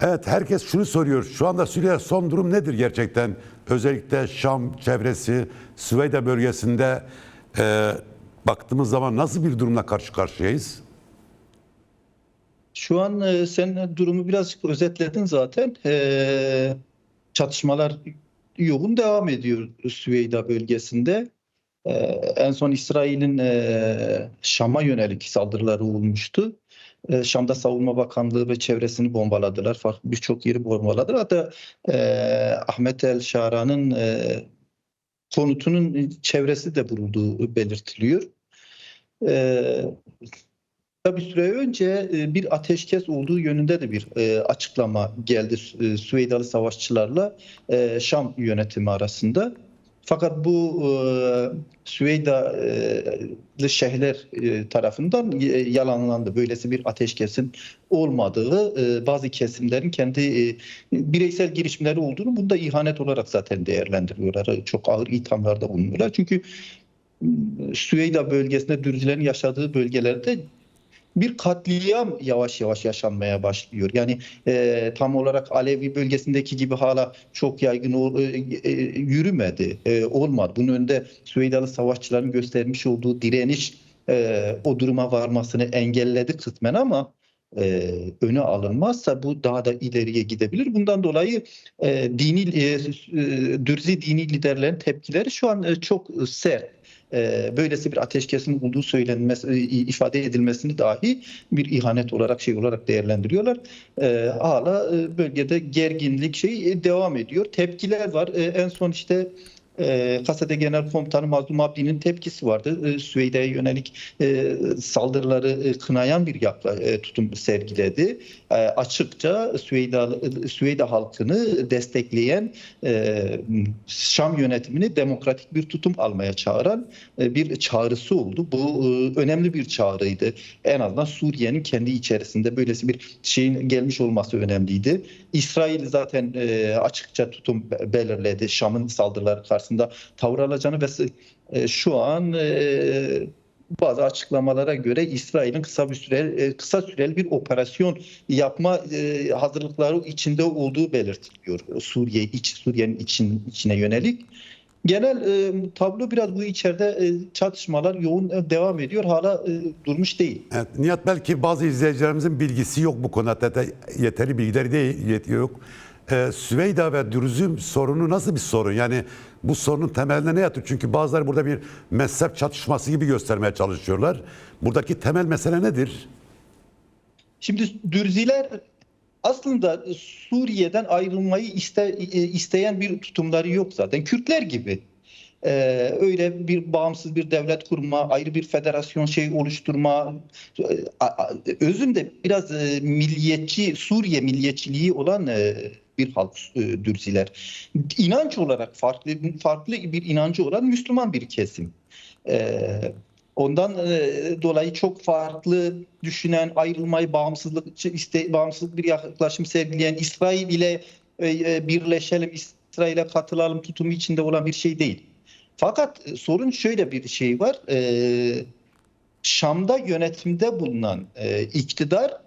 Evet herkes şunu soruyor. Şu anda Suriye son durum nedir gerçekten? Özellikle Şam çevresi, Süveyde bölgesinde e, baktığımız zaman nasıl bir durumla karşı karşıyayız? Şu an e, sen durumu birazcık özetledin zaten. E, çatışmalar yoğun devam ediyor Süveyda bölgesinde. E, en son İsrail'in e, Şam'a yönelik saldırıları olmuştu. E, Şam'da Savunma Bakanlığı ve çevresini bombaladılar. Farklı birçok yeri bombaladılar. Hatta e, Ahmet El Şara'nın e, konutunun çevresi de vurulduğu belirtiliyor. E, Tabii süre önce e, bir ateşkes olduğu yönünde de bir e, açıklama geldi Süveydalı savaşçılarla Şam yönetimi arasında. Fakat bu e, Süveydalı şehirler e, tarafından e, yalanlandı. Böylesi bir ateşkesin olmadığı, e, bazı kesimlerin kendi e, bireysel girişimleri olduğunu bunu da ihanet olarak zaten değerlendiriyorlar. Çok ağır ithamlarda bulunuyorlar. Çünkü Süveyda bölgesinde Dürzilerin yaşadığı bölgelerde bir katliam yavaş yavaş yaşanmaya başlıyor. Yani e, tam olarak Alevi bölgesindeki gibi hala çok yaygın e, e, yürümedi, e, olmadı. Bunun önünde Süveydalı savaşçıların göstermiş olduğu direniş e, o duruma varmasını engelledi kısmen ama e, öne alınmazsa bu daha da ileriye gidebilir. Bundan dolayı e, dini e, e, Dürzi dini liderlerin tepkileri şu an e, çok sert e, böylesi bir ateşkesin olduğu söylenmesi, e, ifade edilmesini dahi bir ihanet olarak şey olarak değerlendiriyorlar. E, hala bölgede gerginlik şey e, devam ediyor. Tepkiler var. E, en son işte e, Kasade Genel Komutanı Mazlum Abdi'nin tepkisi vardı. E, Süveyde'ye yönelik e, saldırıları e, kınayan bir yakla, e, tutum sergiledi. E, açıkça Süveyda, Süveyde halkını destekleyen e, Şam yönetimini demokratik bir tutum almaya çağıran e, bir çağrısı oldu. Bu e, önemli bir çağrıydı. En azından Suriye'nin kendi içerisinde böylesi bir şeyin gelmiş olması önemliydi. İsrail zaten e, açıkça tutum be- belirledi. Şam'ın saldırıları karşısında tavır alacağını ve e, şu an e, bazı açıklamalara göre İsrail'in kısa bir süre e, kısa süreli bir operasyon yapma hazırlıkları içinde olduğu belirtiliyor. Suriye iç Suriye'nin için, içine yönelik. Genel tablo biraz bu içeride çatışmalar yoğun devam ediyor. Hala durmuş değil. Evet, Nihat belki bazı izleyicilerimizin bilgisi yok bu konuda. Yeterli bilgileri de yet- yok. Ee, Süveyda ve Dürüzüm sorunu nasıl bir sorun? Yani bu sorunun temelinde ne yatıyor? Çünkü bazıları burada bir mezhep çatışması gibi göstermeye çalışıyorlar. Buradaki temel mesele nedir? Şimdi Dürziler aslında Suriye'den ayrılmayı iste, e, isteyen bir tutumları yok zaten. Kürtler gibi. Ee, öyle bir bağımsız bir devlet kurma, ayrı bir federasyon şey oluşturma, e, özünde biraz e, milliyetçi, Suriye milliyetçiliği olan e, bir halk e, Dürziler. İnanç olarak farklı farklı bir inancı olan Müslüman bir kesim. Ee, Ondan e, dolayı çok farklı düşünen, ayrılmayı bağımsızlık iste, bağımsızlık bir yaklaşım sergileyen, İsrail ile e, e, birleşelim, İsrail'e katılalım tutumu içinde olan bir şey değil. Fakat e, sorun şöyle bir şey var. E, Şam'da yönetimde bulunan e, iktidar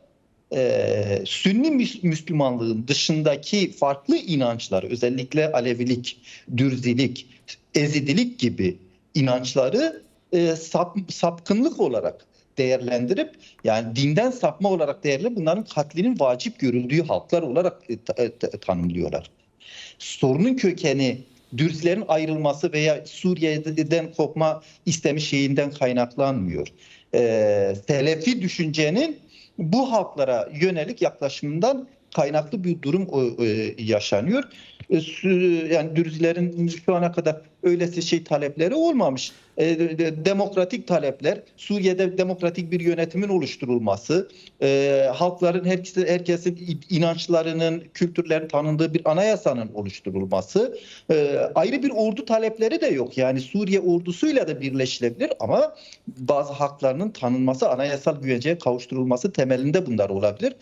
e, Sünni Müs- Müslümanlığın dışındaki farklı inançlar, özellikle Alevilik, Dürzilik, Ezidilik gibi inançları e, sap, sapkınlık olarak değerlendirip yani dinden sapma olarak değerli bunların katlinin vacip görüldüğü halklar olarak e, e, ta- tanımlıyorlar. Sorunun kökeni Dürzilerin ayrılması veya Suriye'den kopma istemi şeyinden kaynaklanmıyor. E, Selefi düşüncenin bu halklara yönelik yaklaşımından kaynaklı bir durum e, e, yaşanıyor. E, Yani Dürzilerin şu ana kadar öylesi şey talepleri olmamış. E, de- Demokratik talepler, Suriye'de demokratik bir yönetimin oluşturulması, e, halkların herkese, herkesin inançlarının, kültürlerin tanındığı bir anayasanın oluşturulması, ayrı bir ordu talepleri de yok. Yani Suriye ordusuyla da birleşilebilir ama bazı haklarının tanınması, anayasal güvenceye kavuşturulması temelinde bunlar olabilir.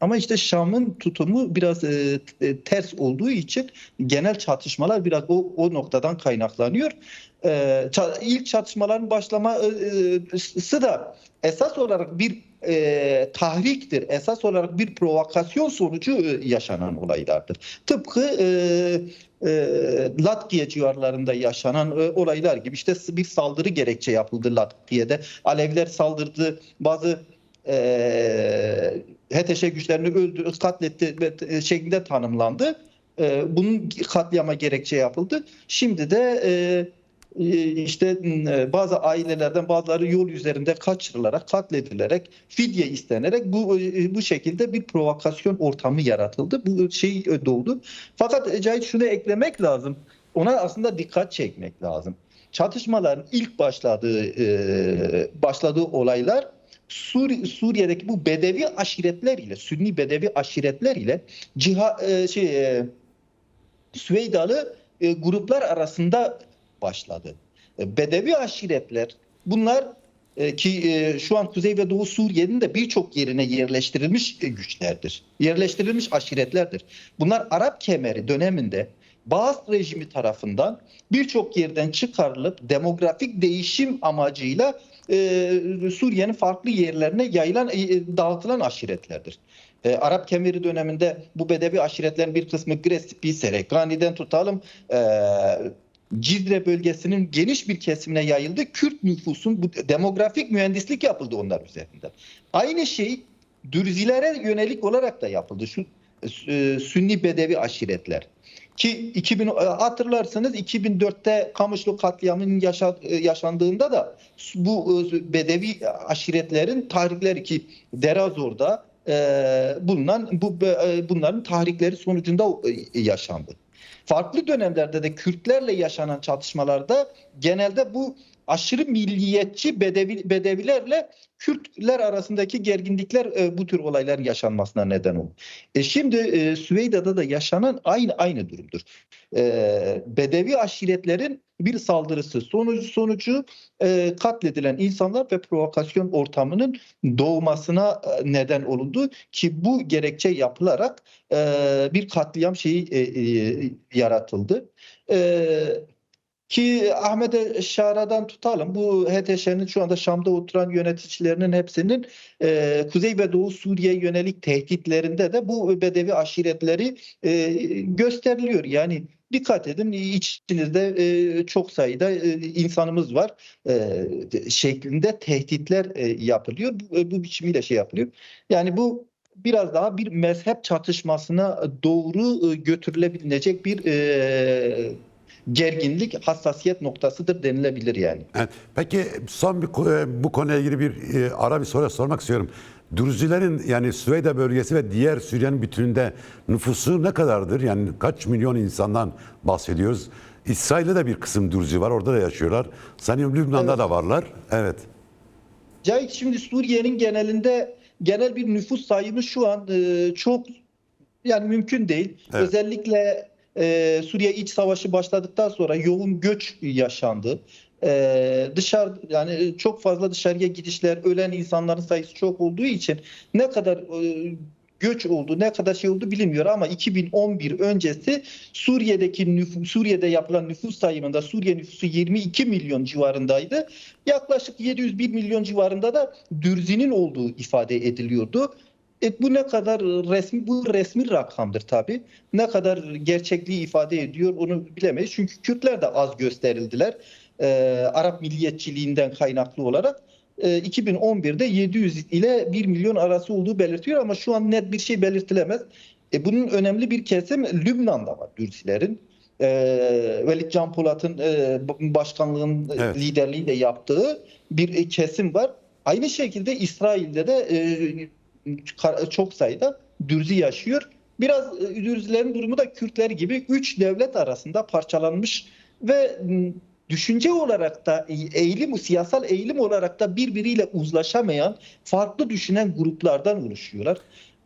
Ama işte Şam'ın tutumu biraz e, e, ters olduğu için genel çatışmalar biraz o, o noktadan kaynaklanıyor. E, ilk çatışmaların başlaması da esas olarak bir e, tahriktir. Esas olarak bir provokasyon sonucu e, yaşanan olaylardır. Tıpkı e, e, Latkiye civarlarında yaşanan e, olaylar gibi işte bir saldırı gerekçe yapıldı Latkiye'de. Alevler saldırdı. Bazı e, HTŞ güçlerini öldü, katletti e, şeklinde tanımlandı. E, bunun katliama gerekçe yapıldı. Şimdi de e, işte bazı ailelerden bazıları yol üzerinde kaçırılarak, katledilerek, fidye istenerek bu bu şekilde bir provokasyon ortamı yaratıldı. Bu şey doğdu. Fakat Cahit şunu eklemek lazım. Ona aslında dikkat çekmek lazım. Çatışmaların ilk başladığı başladığı olaylar Suri, Suriye'deki bu Bedevi aşiretler ile, Sünni Bedevi aşiretler ile ciha, e, şey, e, Süveydalı e, gruplar arasında başladı. E, Bedevi aşiretler bunlar e, ki e, şu an Kuzey ve Doğu Suriye'nin de birçok yerine yerleştirilmiş e, güçlerdir. Yerleştirilmiş aşiretlerdir. Bunlar Arap Kemeri döneminde Baas rejimi tarafından birçok yerden çıkarılıp demografik değişim amacıyla e, Suriye'nin farklı yerlerine yayılan, e, dağıtılan aşiretlerdir. E, Arap Kemeri döneminde bu Bedevi aşiretlerin bir kısmı Grespi, Serekani'den tutalım, e, Cizre bölgesinin geniş bir kesimine yayıldı. Kürt nüfusun bu demografik mühendislik yapıldı onlar üzerinden. Aynı şey Dürzilere yönelik olarak da yapıldı. Şu e, Sünni Bedevi aşiretler. Ki 2000 hatırlarsınız 2004'te Kamışlı katliamının yaşa, e, yaşandığında da bu e, Bedevi aşiretlerin tahrikleri ki Derazor'da e, bulunan bu e, bunların tahrikleri sonucunda e, yaşandı. Farklı dönemlerde de Kürtlerle yaşanan çatışmalarda genelde bu aşırı milliyetçi bedevi, bedevilerle Kürtler arasındaki gerginlikler e, bu tür olayların yaşanmasına neden oldu. E şimdi e, Süveyda'da da yaşanan aynı aynı durumdur. E, bedevi aşiretlerin bir saldırısı sonucu sonucu e, katledilen insanlar ve provokasyon ortamının doğmasına e, neden olundu ki bu gerekçe yapılarak e, bir katliam şeyi e, e, yaratıldı. E, ki Ahmet Şara'dan tutalım. Bu HTŞ'nin şu anda Şam'da oturan yöneticilerinin hepsinin e, Kuzey ve Doğu Suriye yönelik tehditlerinde de bu Bedevi aşiretleri e, gösteriliyor. Yani dikkat edin içinizde e, çok sayıda e, insanımız var e, şeklinde tehditler e, yapılıyor. Bu, bu biçimiyle şey yapılıyor. Yani bu biraz daha bir mezhep çatışmasına doğru e, götürülebilecek bir e, gerginlik hassasiyet noktasıdır denilebilir yani. Evet. Peki son bir e, bu konuyla ilgili bir e, ara bir soru sormak istiyorum. Dürzilerin yani Süveyda bölgesi ve diğer Suriye'nin bütününde nüfusu ne kadardır? Yani kaç milyon insandan bahsediyoruz? İsrail'de de bir kısım Dürzi var. Orada da yaşıyorlar. Sanıyorum Lübnan'da Evet. da varlar. Evet. Cahit şimdi Suriye'nin genelinde genel bir nüfus sayımı şu an e, çok yani mümkün değil. Evet. Özellikle e, Suriye iç savaşı başladıktan sonra yoğun göç yaşandı. E, dışarı yani çok fazla dışarıya gidişler, ölen insanların sayısı çok olduğu için ne kadar e, göç oldu, ne kadar şey oldu bilinmiyor ama 2011 öncesi Suriye'deki nüfus, Suriye'de yapılan nüfus sayımında Suriye nüfusu 22 milyon civarındaydı. Yaklaşık 701 milyon civarında da Dürzi'nin olduğu ifade ediliyordu. E, bu ne kadar resmi bu resmi rakamdır tabii. Ne kadar gerçekliği ifade ediyor onu bilemeyiz. Çünkü Kürtler de az gösterildiler. Ee, Arap milliyetçiliğinden kaynaklı olarak. Ee, 2011'de 700 ile 1 milyon arası olduğu belirtiyor ama şu an net bir şey belirtilemez. E, bunun önemli bir kesim Lübnan'da var Dürzilerin. Ee, Velid Can Polat'ın e, başkanlığın Evet. liderliğiyle yaptığı bir kesim var. Aynı şekilde İsrail'de de e, çok sayıda Dürzi yaşıyor. Biraz e, Dürzilerin durumu da Kürtler gibi üç devlet arasında parçalanmış ve düşünce olarak da e, eğilim, siyasal eğilim olarak da birbiriyle uzlaşamayan farklı düşünen gruplardan oluşuyorlar.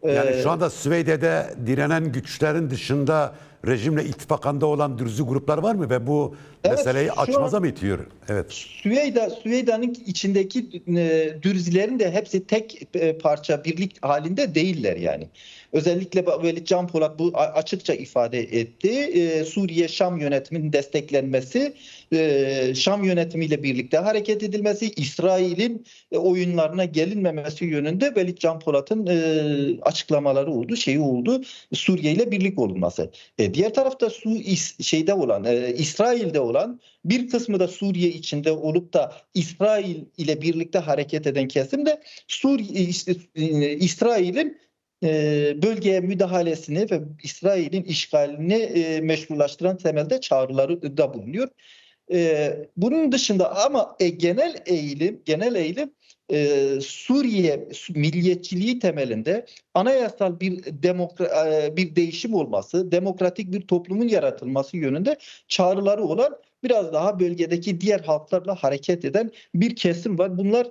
Yani Ee, şu anda Süveyde'de direnen güçlerin dışında rejimle ittifakanda olan dürüzü gruplar var mı ve bu Evet, meseleyi açmaza an- mı itiyor? Evet. Süveyda, Süveyda'nın içindeki e, dürzilerin de hepsi tek e, parça birlik halinde değiller yani. Özellikle böyle Can Polat bu açıkça ifade etti. E, Suriye Şam yönetiminin desteklenmesi, e, Şam yönetimiyle birlikte hareket edilmesi, İsrail'in e, oyunlarına gelinmemesi yönünde Velid Can Polat'ın e, açıklamaları oldu, şeyi oldu. Suriye ile birlik olunması. E, diğer tarafta Su İs- şeyde olan, e, İsrail'de olan bir kısmı da Suriye içinde olup da İsrail ile birlikte hareket eden kesim de Suriye işte, e, İsrail'in e, bölgeye müdahalesini ve İsrail'in işgalini e, meşrulaştıran temelde çağrıları da bulunuyor. Bunun dışında ama genel eğilim, genel eğilim e, Suriye milliyetçiliği temelinde anayasal bir demokra e, bir değişim olması, demokratik bir toplumun yaratılması yönünde çağrıları olan biraz daha bölgedeki diğer halklarla hareket eden bir kesim var. Bunlar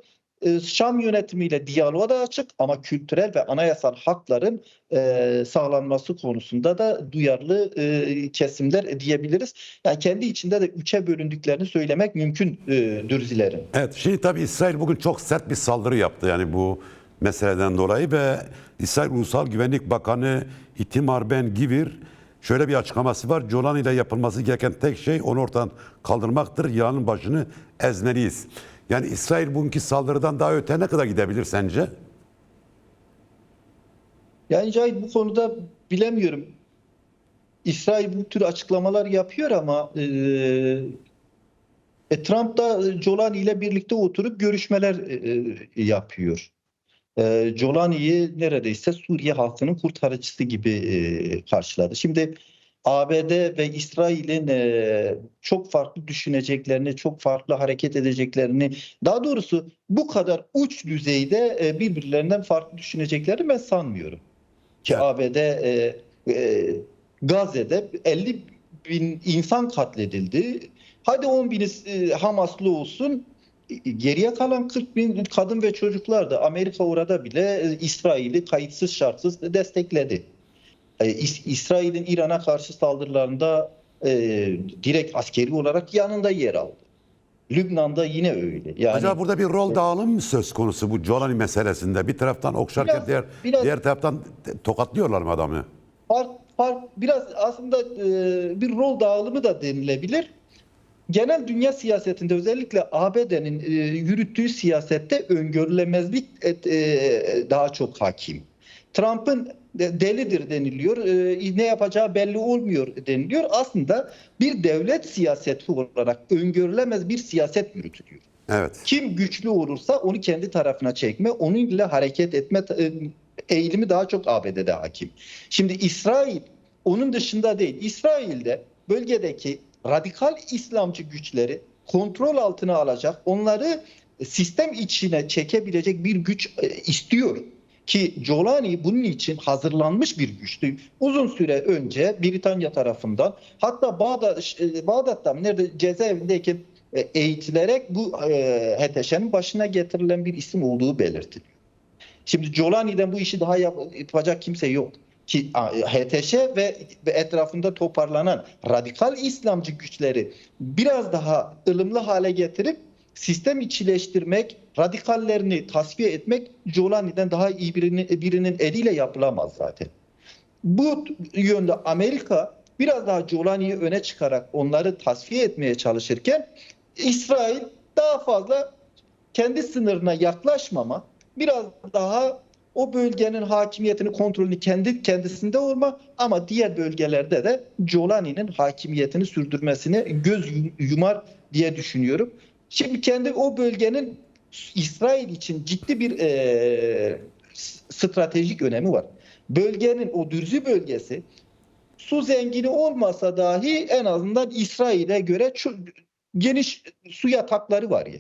Şam yönetimiyle diyaloğa da açık ama kültürel ve anayasal hakların e, sağlanması konusunda da duyarlı e, kesimler diyebiliriz. Yani kendi içinde de üçe bölündüklerini söylemek mümkün e, Dürzilerin. Evet, şimdi tabii İsrail bugün çok sert bir saldırı yaptı yani bu meseleden dolayı ve İsrail Ulusal Güvenlik Bakanı Itamar Ben Gvir şöyle bir açıklaması var. Jolan ile yapılması gereken tek şey onu ortadan kaldırmaktır. Yağının başını ezmeliyiz. Yani İsrail bugünkü saldırıdan daha öte ne kadar gidebilir sence? Yani Cahit bu konuda bilemiyorum. İsrail bu tür açıklamalar yapıyor ama e, e, Trump da Jolani ile birlikte oturup görüşmeler e, e, yapıyor. E, Jolani'yi neredeyse Suriye halkının kurtarıcısı gibi e, karşıladı. Şimdi ABD ve İsrail'in e, çok farklı düşüneceklerini, çok farklı hareket edeceklerini, daha doğrusu bu kadar uç düzeyde e, birbirlerinden farklı düşüneceklerini ben sanmıyorum. Ki Evet. ABD e, e, Gazze'de 50 bin insan katledildi. Hadi 10 bini e, Hamaslı olsun. E, Geriye kalan 40 bin kadın ve çocuklar da Amerika orada bile e, İsrail'i kayıtsız şartsız destekledi. E, İs- İsrail'in İran'a karşı saldırılarında e, direkt askeri olarak yanında yer aldı. Lübnan'da yine öyle. Yani Acaba burada bir rol dağılımı mı söz konusu bu Jolani meselesinde? Bir taraftan okşarken Biraz- diğer, biraz- diğer taraftan tokatlıyorlar mı adamı? fark, fark biraz aslında e, bir rol dağılımı da denilebilir. Genel dünya siyasetinde özellikle ABD'nin e, yürüttüğü siyasette öngörülemezlik et- e, daha çok hakim. Trump'ın delidir deniliyor, e, ne yapacağı belli olmuyor deniliyor. Aslında bir devlet siyaseti olarak öngörülemez bir siyaset yürütülüyor. Evet. Kim güçlü olursa onu kendi tarafına çekme, onunla hareket etme e, eğilimi daha çok ABD'de hakim. Şimdi İsrail onun dışında değil. İsrail'de bölgedeki radikal İslamcı güçleri kontrol altına alacak, onları sistem içine çekebilecek bir güç e, istiyor. Ki Jolani bunun için hazırlanmış bir güçtü. Uzun süre önce Britanya tarafından hatta Bağdat, e, Bağdat'ta nerede cezaevindeyken e, eğitilerek bu e, HTŞ'nin başına getirilen bir isim olduğu belirtiliyor. Şimdi Jolani'den bu işi daha yap- yapacak kimse yok. Ki a, HTŞ ve etrafında toparlanan radikal İslamcı güçleri biraz daha ılımlı hale getirip sistem içileştirmek, radikallerini tasfiye etmek Jolani'den daha iyi birinin, birinin eliyle yapılamaz zaten. Bu yönde Amerika biraz daha Jolani'yi öne çıkarak onları tasfiye etmeye çalışırken İsrail daha fazla kendi sınırına yaklaşmama, biraz daha o bölgenin hakimiyetini, kontrolünü kendi kendisinde olma ama diğer bölgelerde de Jolani'nin hakimiyetini sürdürmesine göz yum- yumar diye düşünüyorum. Şimdi kendi o bölgenin İsrail için ciddi bir s- stratejik önemi var. Bölgenin o dürzü bölgesi su zengini olmasa dahi en azından İsrail'e göre çok geniş su yatakları var ya.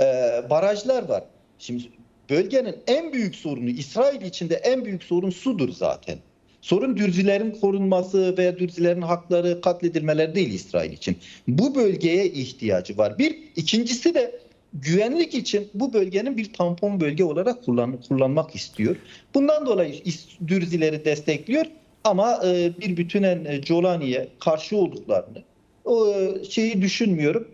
Ee, barajlar var. Şimdi bölgenin en büyük sorunu İsrail içinde en büyük sorun sudur zaten. Sorun dürzilerin korunması veya dürzilerin hakları katledilmeleri değil İsrail için. Bu bölgeye ihtiyacı var. Bir, ikincisi de güvenlik için bu bölgenin bir tampon bölge olarak kullan, kullanmak istiyor. Bundan dolayı dürzileri destekliyor. Ama e, bir bütünen e, Jolani'ye karşı olduklarını o e, şeyi düşünmüyorum.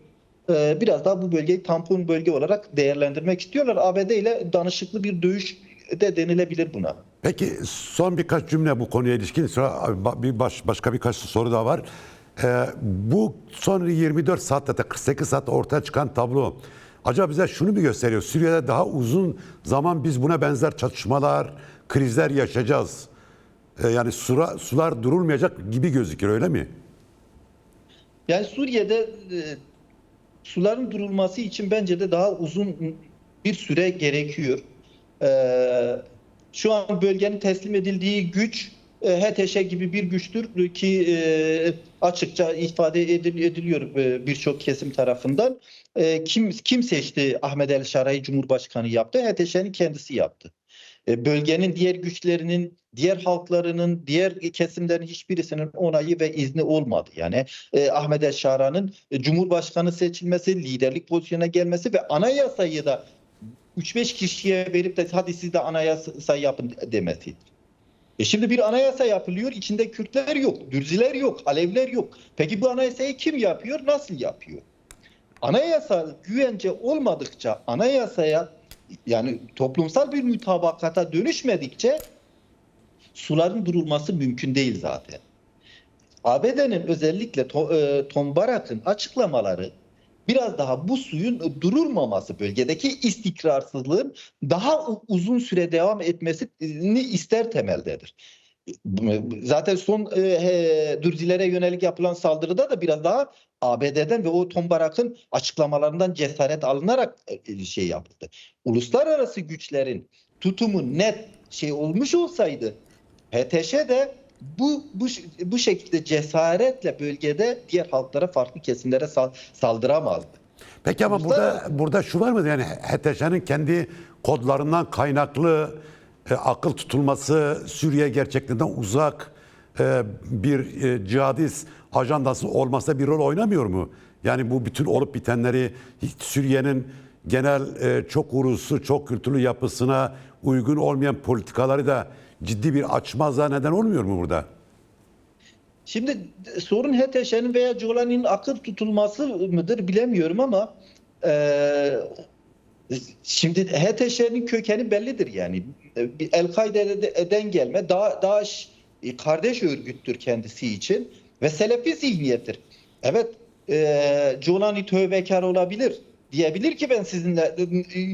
E, biraz daha bu bölgeyi tampon bölge olarak değerlendirmek istiyorlar. ABD ile danışıklı bir dövüş de denilebilir buna. Peki son birkaç cümle bu konuya ilişkin. Sonra bir baş, başka birkaç soru daha var. Ee, bu son 24 saatte de 48 saatte ortaya çıkan tablo acaba bize şunu mu gösteriyor? Suriye'de daha uzun zaman biz buna benzer çatışmalar, krizler yaşayacağız. Ee, yani sura, sular durulmayacak gibi gözüküyor öyle mi? Yani Suriye'de e, suların durulması için bence de daha uzun bir süre gerekiyor. E, şu an bölgenin teslim edildiği güç HTŞ gibi bir güçtür ki e, açıkça ifade edil- ediliyor e, birçok kesim tarafından. E, kim kim seçti Ahmet El Şara'yı Cumhurbaşkanı yaptı? HTŞ'nin kendisi yaptı. E, bölgenin diğer güçlerinin, diğer halklarının, diğer kesimlerin hiçbirisinin onayı ve izni olmadı. Yani e, Ahmet Eşara'nın e, Cumhurbaşkanı seçilmesi, liderlik pozisyonuna gelmesi ve anayasayı da 3-5 kişiye verip de hadi siz de anayasa yapın demesi. E şimdi bir anayasa yapılıyor, içinde Kürtler yok, Dürziler yok, Alevler yok. Peki bu anayasayı kim yapıyor, nasıl yapıyor? Anayasal güvence olmadıkça, anayasaya yani toplumsal bir mutabakata dönüşmedikçe suların durulması mümkün değil zaten. ABD'nin özellikle e, Tom Barak'ın açıklamaları biraz daha bu suyun durulmaması bölgedeki istikrarsızlığın daha uzun süre devam etmesini ister temeldedir. Zaten son e, Dürzilere yönelik yapılan saldırıda da biraz daha ABD'den ve o Tom Barak'ın açıklamalarından cesaret alınarak e, şey yapıldı. Uluslararası güçlerin tutumu net şey olmuş olsaydı HTŞ de bu bu bu şekilde cesaretle bölgede diğer halklara farklı kesimlere sal- saldıramazdı. Peki ama Uluslar- burada burada şu var mı? Yani HTŞ'nin kendi kodlarından kaynaklı e, akıl tutulması Suriye gerçekliğinden uzak e, bir e, cihadist ajandası olmasa bir rol oynamıyor mu? Yani bu bütün olup bitenleri Suriye'nin genel e, çok uluslu, çok kültürlü yapısına uygun olmayan politikaları da ciddi bir açmazlığa neden olmuyor mu burada? Şimdi sorun HTŞ'nin veya Jolani'nin akıl tutulması mıdır bilemiyorum ama e, şimdi HTŞ'nin kökeni bellidir yani. Bir El-Kaide'den gelme, Da DAEŞ kardeş örgüttür kendisi için ve Selefi zihniyettir. Evet, e, Jolani tövbekar olabilir. Diyebilir ki ben sizinle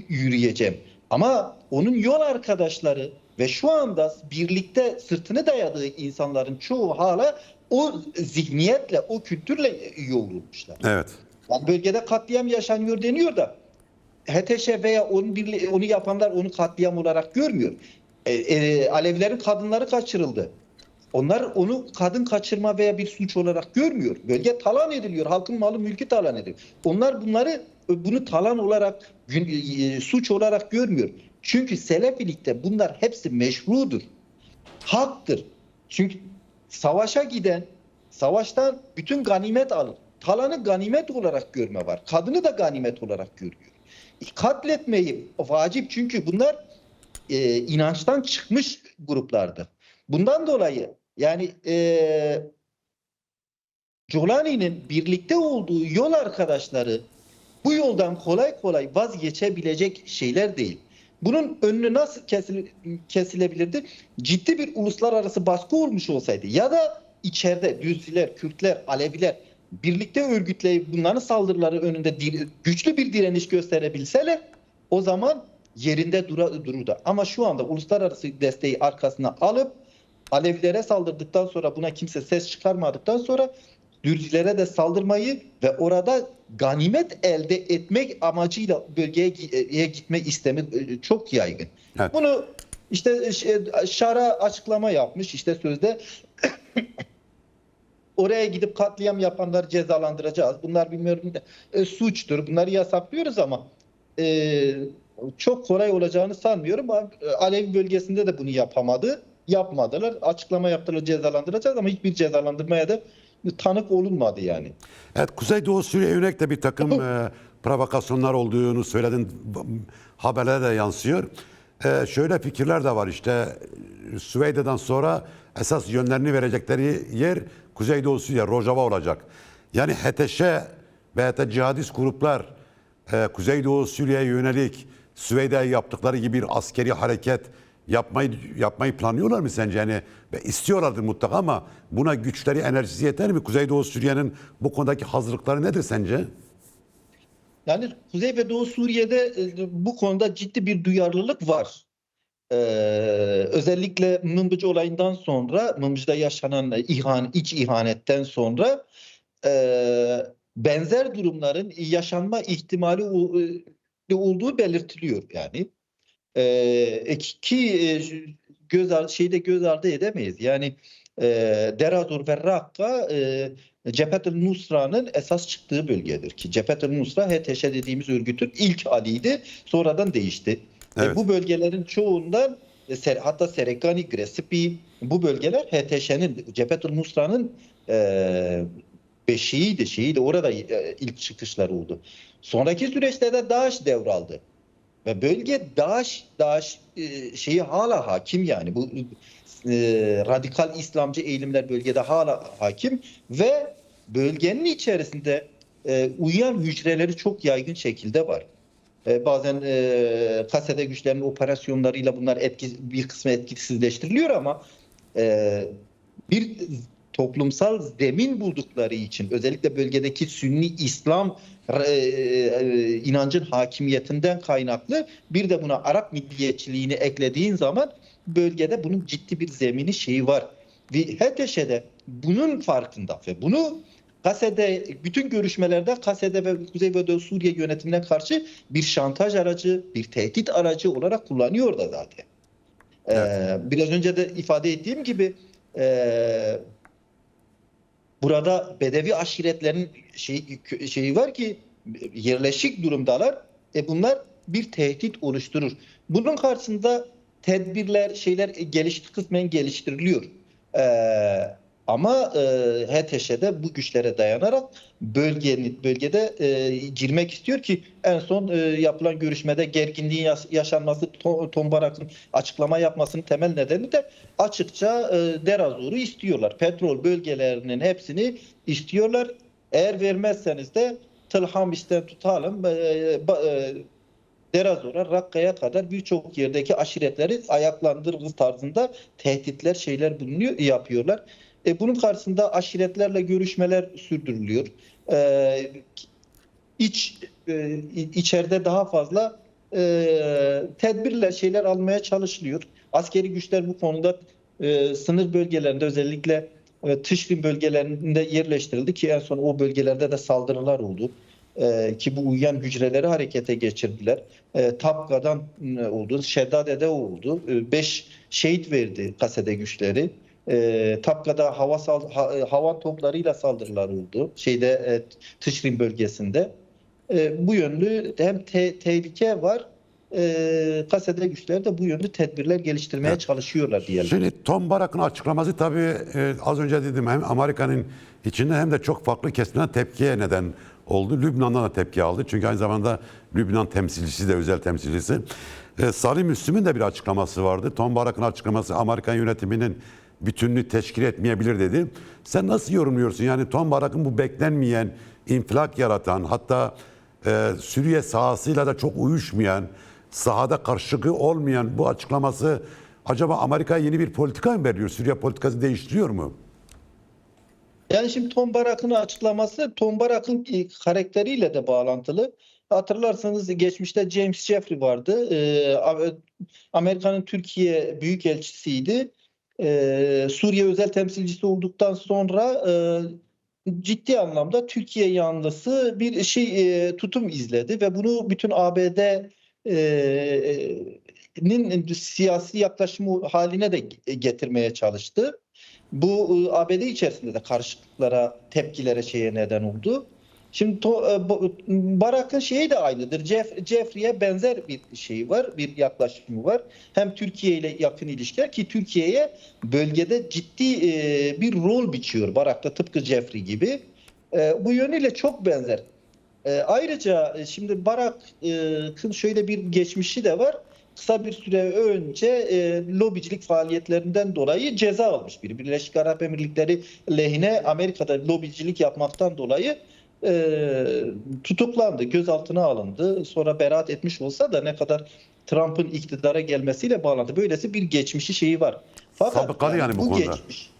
yürüyeceğim. Ama onun yol arkadaşları ve şu anda birlikte sırtını dayadığı insanların çoğu hala o zihniyetle, o kültürle yoğrulmuşlar. Evet. Yani bölgede katliam yaşanıyor deniyor da HTŞ veya onu, birli- onu yapanlar onu katliam olarak görmüyor. E, e, Alevilerin kadınları kaçırıldı. Onlar onu kadın kaçırma veya bir suç olarak görmüyor. Bölge talan ediliyor. Halkın malı mülkü talan ediliyor. Onlar bunları bunu talan olarak e, suç olarak görmüyor. Çünkü Selefilikte bunlar hepsi meşrudur. Haktır. Çünkü savaşa giden savaştan bütün ganimet alır. Talanı ganimet olarak görme var. Kadını da ganimet olarak görüyor. Katletmeyi vacip çünkü bunlar e, inançtan çıkmış gruplardır. Bundan dolayı yani e, Jolani'nin birlikte olduğu yol arkadaşları bu yoldan kolay kolay vazgeçebilecek şeyler değil. Bunun önünü nasıl kesil, kesilebilirdi? Ciddi bir uluslararası baskı olmuş olsaydı ya da içeride Düzciler, Kürtler, Aleviler birlikte örgütleyip bunların saldırıları önünde güçlü bir direniş gösterebilseler o zaman yerinde dura, dururdu. Ama şu anda uluslararası desteği arkasına alıp Alevilere saldırdıktan sonra buna kimse ses çıkarmadıktan sonra Dürcilere de saldırmayı ve orada ganimet elde etmek amacıyla bölgeye e, gitme istemi e, çok yaygın. Evet. Bunu işte şey, Şara açıklama yapmış işte sözde oraya gidip katliam yapanları cezalandıracağız. Bunlar bilmiyorum e, suçtur. Bunları yasaklıyoruz ama e, çok kolay olacağını sanmıyorum. E, Alevi bölgesinde de bunu yapamadı. Yapmadılar. Açıklama yaptılar cezalandıracağız ama hiçbir cezalandırmaya da tanık olunmadı yani. Evet, Kuzeydoğu Suriye yönelik de bir takım e, provokasyonlar olduğunu söyledin. Haberlere de yansıyor. e, şöyle fikirler de var işte Süveyde'den sonra esas yönlerini verecekleri yer Kuzeydoğu Suriye, Rojava olacak. Yani HTŞ ve hatta cihadist gruplar e, Kuzeydoğu Suriye'ye yönelik Süveyde'ye yaptıkları gibi bir askeri hareket yapmayı yapmayı planlıyorlar mı sence? Yani istiyorlardır mutlaka ama buna güçleri, enerjisi yeter mi? Kuzeydoğu Suriye'nin bu konudaki hazırlıkları nedir sence? Yani Kuzey ve Doğu Suriye'de e, bu konuda ciddi bir duyarlılık var. Ee, özellikle Mınbıç olayından sonra, Mınbıç'ta yaşanan ihan, iç ihanetten sonra e, benzer durumların yaşanma ihtimali e, olduğu belirtiliyor yani. Ee, ki e, göz ar- şeyde göz ardı edemeyiz. Yani e, Derazor ve Rakka e, Cephet-ül Nusra'nın esas çıktığı bölgedir ki Cephet-ül Nusra HTŞ dediğimiz örgütün ilk haliydi. Sonradan değişti. E, Evet. bu bölgelerin çoğundan e, hatta Serekani, Gresipi bu bölgeler HTŞ'nin Cephet-ül Nusra'nın e, beşiğiydi, şeyiydi. Orada e, ilk çıkışlar oldu. Sonraki süreçte de DAEŞ devraldı. Ve bölge DAEŞ, DAEŞ e, şeyi hala hakim yani. Bu e, radikal İslamcı eğilimler bölgede hala hakim ve bölgenin içerisinde e, uyuyan hücreleri çok yaygın şekilde var. E, bazen e, kasede güçlerinin operasyonlarıyla bunlar etki, bir kısmı etkisizleştiriliyor ama e, bir toplumsal zemin buldukları için özellikle bölgedeki Sünni İslam e, e, inancın hakimiyetinden kaynaklı bir de buna Arap milliyetçiliğini eklediğin zaman bölgede bunun ciddi bir zemini şeyi var. Ve HTŞ'de bunun farkında ve bunu Kase'de bütün görüşmelerde Kase'de ve Kuzey ve Doğu Suriye yönetimine karşı bir şantaj aracı, bir tehdit aracı olarak kullanıyor da zaten. Ee, biraz önce de ifade ettiğim gibi e, burada Bedevi aşiretlerin şey, şeyi var ki yerleşik durumdalar. E bunlar bir tehdit oluşturur. Bunun karşısında tedbirler, şeyler gelişti kısmen geliştiriliyor. Ee, ama e, HTŞ'de bu güçlere dayanarak bölgenin bölgede e, girmek istiyor ki en son e, yapılan görüşmede gerginliğin yaş- yaşanması Tom, Barak'ın açıklama yapmasının temel nedeni de açıkça e, Derazor'u istiyorlar. Petrol bölgelerinin hepsini istiyorlar. Eğer vermezseniz de Tılhamis'ten tutalım e, e, Derazor'a, Rakka'ya kadar birçok yerdeki aşiretleri ayaklandırırız tarzında tehditler, şeyler bulunuyor, yapıyorlar. E, bunun karşısında aşiretlerle görüşmeler sürdürülüyor. E, iç e, içeride daha fazla e, tedbirler, şeyler almaya çalışılıyor. Askeri güçler bu konuda e, sınır bölgelerinde özellikle e, Tışrin bölgelerinde yerleştirildi ki en son o bölgelerde de saldırılar oldu. E, ki bu uyuyan hücreleri harekete geçirdiler. E, Tapka'dan e, oldu, Şeddade'de oldu. 5 şehit verdi kasede güçleri. E, Tapka'da hava sal- ha- e, havan toplarıyla saldırılar oldu. Şeyde e, Tışrin bölgesinde. E, bu yönlü hem te- tehlike var. E, kasede güçler de bu yönlü tedbirler geliştirmeye Evet. çalışıyorlar diyelim. Şimdi Tom Barak'ın açıklaması tabii e, az önce dedim hem Amerika'nın içinde hem de çok farklı kesimden tepkiye neden oldu. Lübnan'dan da tepki aldı. Çünkü aynı zamanda Lübnan temsilcisi de özel temsilcisi. E, Salih Müslüm'ün de bir açıklaması vardı. Tom Barak'ın açıklaması Amerikan yönetiminin bütününü teşkil etmeyebilir dedi. Sen nasıl yorumluyorsun? Yani Tom Barak'ın bu beklenmeyen infilak yaratan hatta e, Suriye sahasıyla da çok uyuşmayan sahada karşılığı olmayan bu açıklaması acaba Amerika'ya yeni bir politika mı veriyor? Suriye politikası değiştiriyor mu? Yani şimdi Tom Barak'ın açıklaması Tom Barak'ın e, karakteriyle de bağlantılı. Hatırlarsanız geçmişte James Jeffrey vardı. Ee, Amerika'nın Türkiye Büyükelçisiydi. Ee, Suriye özel temsilcisi olduktan sonra e, ciddi anlamda Türkiye yanlısı bir şey e, tutum izledi ve bunu bütün ABD e, nin siyasi yaklaşımı haline de getirmeye çalıştı. Bu e, ABD içerisinde de karışıklıklara, tepkilere şeye neden oldu. Şimdi to, e, Barak'ın şeyi de aynıdır. Jeff, Jeffrey'e benzer bir şeyi var, bir yaklaşımı var. Hem Türkiye ile yakın ilişkiler ki Türkiye'ye bölgede ciddi e, bir rol biçiyor Barak da tıpkı Jeffrey gibi. E, bu yönüyle çok benzer. E, ayrıca e, şimdi Barak'ın şöyle bir geçmişi de var. kısa bir süre önce e, lobicilik faaliyetlerinden dolayı ceza almış biri. Birleşik Arap Emirlikleri lehine Amerika'da lobicilik yapmaktan dolayı e, tutuklandı, gözaltına alındı. Sonra beraat etmiş olsa da ne kadar Trump'ın iktidara gelmesiyle bağlandı. Böylesi bir geçmişi şeyi var. Fakat Sabıkalı yani bu bu konuda. geçmiş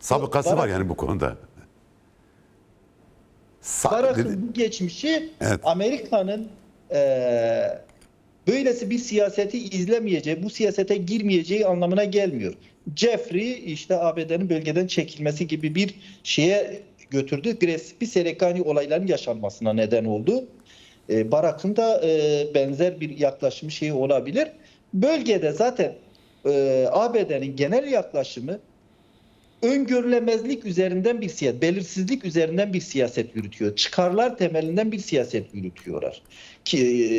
Sabıkası Barak- var yani bu konuda. Sa- Barak'ın bu geçmişi Evet. Amerika'nın eee böylesi bir siyaseti izlemeyeceği, bu siyasete girmeyeceği anlamına gelmiyor. Jeffrey işte ABD'nin bölgeden çekilmesi gibi bir şeye götürdü. Gres- Bir Serekani olayların yaşanmasına neden oldu. E, Barak'ın da e, benzer bir yaklaşımı şeyi olabilir. Bölgede zaten e, ABD'nin genel yaklaşımı öngörülemezlik üzerinden bir siyaset, belirsizlik üzerinden bir siyaset yürütüyor. Çıkarlar temelinden bir siyaset yürütüyorlar. Ki e,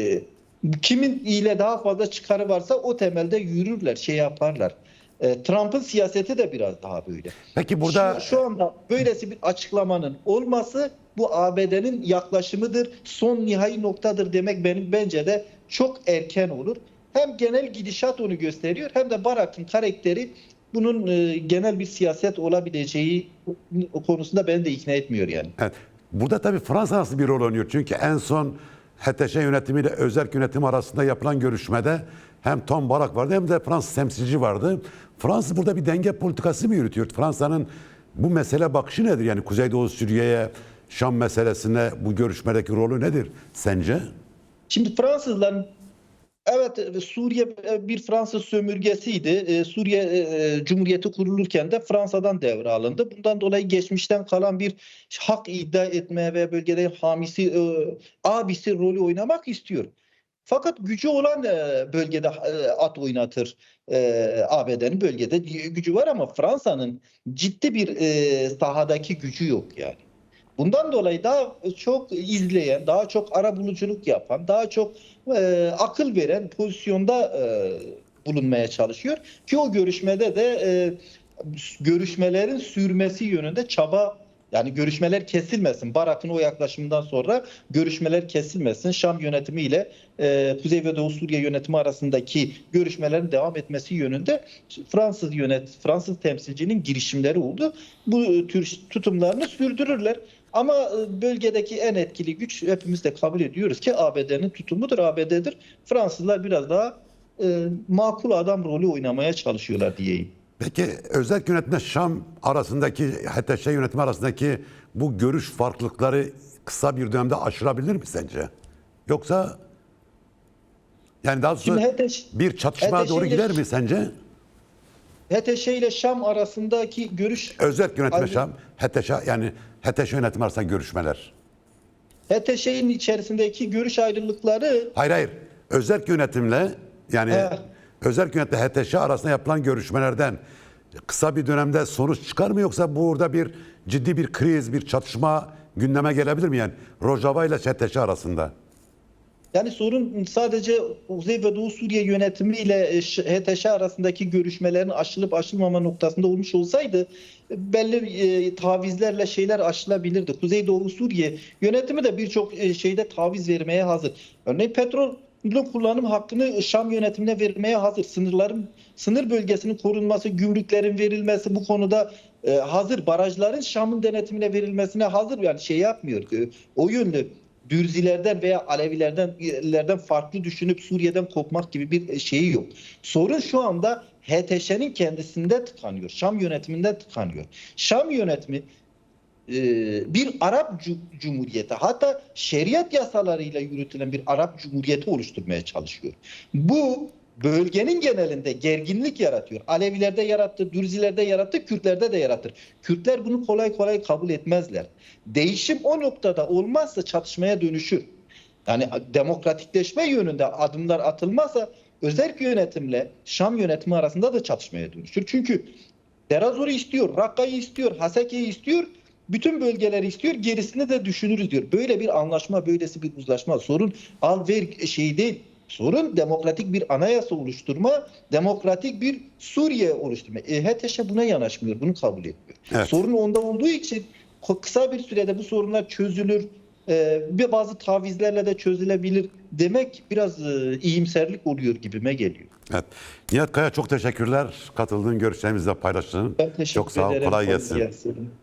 kimin ile daha fazla çıkarı varsa o temelde yürürler, şey yaparlar. E, Trump'ın siyaseti de biraz daha böyle. Peki burada şu, şu anda böylesi bir açıklamanın olması bu ABD'nin yaklaşımıdır, son nihai noktadır demek benim bence de çok erken olur. Hem genel gidişat onu gösteriyor hem de Barak'ın karakteri bunun e, genel bir siyaset olabileceği konusunda beni de ikna etmiyor yani. Evet. Burada tabii Fransa nasıl bir rol oynuyor? Çünkü en son HTŞ yönetimiyle özel yönetim arasında yapılan görüşmede hem Tom Barak vardı hem de Fransız temsilci vardı. Fransa burada bir denge politikası mı yürütüyor? Fransa'nın bu mesele bakışı nedir? Yani Kuzeydoğu Suriye'ye, Şam meselesine bu görüşmedeki rolü nedir sence? Şimdi Fransızların evet e, Suriye e, bir Fransız sömürgesiydi. E, Suriye Cumhuriyeti kurulurken de Fransa'dan devralındı. Bundan dolayı geçmişten kalan bir hak iddia etmeye ve bölgede hamisi abisi rolü oynamak istiyor. Fakat gücü olan bölgede at oynatır. ABD'nin bölgede gücü var ama Fransa'nın ciddi bir sahadaki gücü yok yani. Bundan dolayı daha çok izleyen, daha çok arabuluculuk yapan, daha çok e, akıl veren pozisyonda e, bulunmaya çalışıyor. Ki o görüşmede de e, görüşmelerin sürmesi yönünde çaba yani görüşmeler kesilmesin. Barak'ın o yaklaşımından sonra görüşmeler kesilmesin. Şam yönetimiyle e, Kuzey ve Doğu Suriye yönetimi arasındaki görüşmelerin devam etmesi yönünde Fransız yönet Fransız temsilcinin girişimleri oldu. Bu tür tutumlarını sürdürürler. Ama e, bölgedeki en etkili güç hepimiz de kabul ediyoruz ki ABD'nin tutumudur, ABD'dir. Fransızlar biraz daha e, makul adam rolü oynamaya çalışıyorlar diyeyim. Peki özel yönetimle Şam arasındaki HTŞ yönetimi arasındaki bu görüş farklılıkları kısa bir dönemde aşılabilir mi sence? Yoksa yani daha sonra bir çatışmaya doğru gider mi sence? HTŞ ile Şam arasındaki görüş Özel yönetime Ayrı- Şam, HTŞ yani HTŞ yönetimi arasında görüşmeler. HTŞ'in içerisindeki görüş ayrılıkları Hayır hayır. Özel yönetimle yani He. özel yönetimle HTŞ arasında yapılan görüşmelerden kısa bir dönemde sonuç çıkar mı yoksa burada bir ciddi bir kriz, bir çatışma gündeme gelebilir mi yani Rojava ile HTŞ arasında? Yani sorun sadece Kuzey ve Doğu Suriye yönetimiyle e, HTŞ arasındaki görüşmelerin aşılıp aşılmama noktasında olmuş olsaydı e, belli e, tavizlerle şeyler aşılabilirdi. Kuzey Doğu Suriye yönetimi de birçok e, şeyde taviz vermeye hazır. Örneğin petrol kullanım hakkını Şam yönetimine vermeye hazır. Sınırların sınır bölgesinin korunması, gümrüklerin verilmesi bu konuda e, hazır. Barajların Şam'ın denetimine verilmesine hazır. Yani şey yapmıyor. E, o yönlü Dürzilerden veya Alevilerden lerden farklı düşünüp Suriye'den kopmak gibi bir şeyi yok. Sorun şu anda HTŞ'nin kendisinde tıkanıyor. Şam yönetiminde tıkanıyor. Şam yönetimi e, bir Arap cu- Cumhuriyeti hatta şeriat yasalarıyla yürütülen bir Arap Cumhuriyeti oluşturmaya çalışıyor. Bu bölgenin genelinde gerginlik yaratıyor. Alevilerde yarattı, Dürzilerde yarattı, Kürtlerde de yaratır. Kürtler bunu kolay kolay kabul etmezler. Değişim o noktada olmazsa çatışmaya dönüşür. Yani demokratikleşme yönünde adımlar atılmazsa özel yönetimle Şam yönetimi arasında da çatışmaya dönüşür. Çünkü Derazor'u istiyor, Rakka'yı istiyor, Haseke'yi istiyor, bütün bölgeleri istiyor, gerisini de düşünürüz diyor. Böyle bir anlaşma, böylesi bir uzlaşma. Sorun al ver şey değil. Sorun demokratik bir anayasa oluşturma, demokratik bir Suriye oluşturma. E, HTŞ buna yanaşmıyor, bunu kabul etmiyor. Evet. Sorun onda olduğu için kısa bir sürede bu sorunlar çözülür. E, bir bazı tavizlerle de çözülebilir demek biraz e, iyimserlik oluyor gibime geliyor. Evet. Nihat Kaya çok teşekkürler. Katıldığın görüşlerimizle paylaştığın. Ben teşekkür Çok sağ ol. Kolay gelsin. gelsin.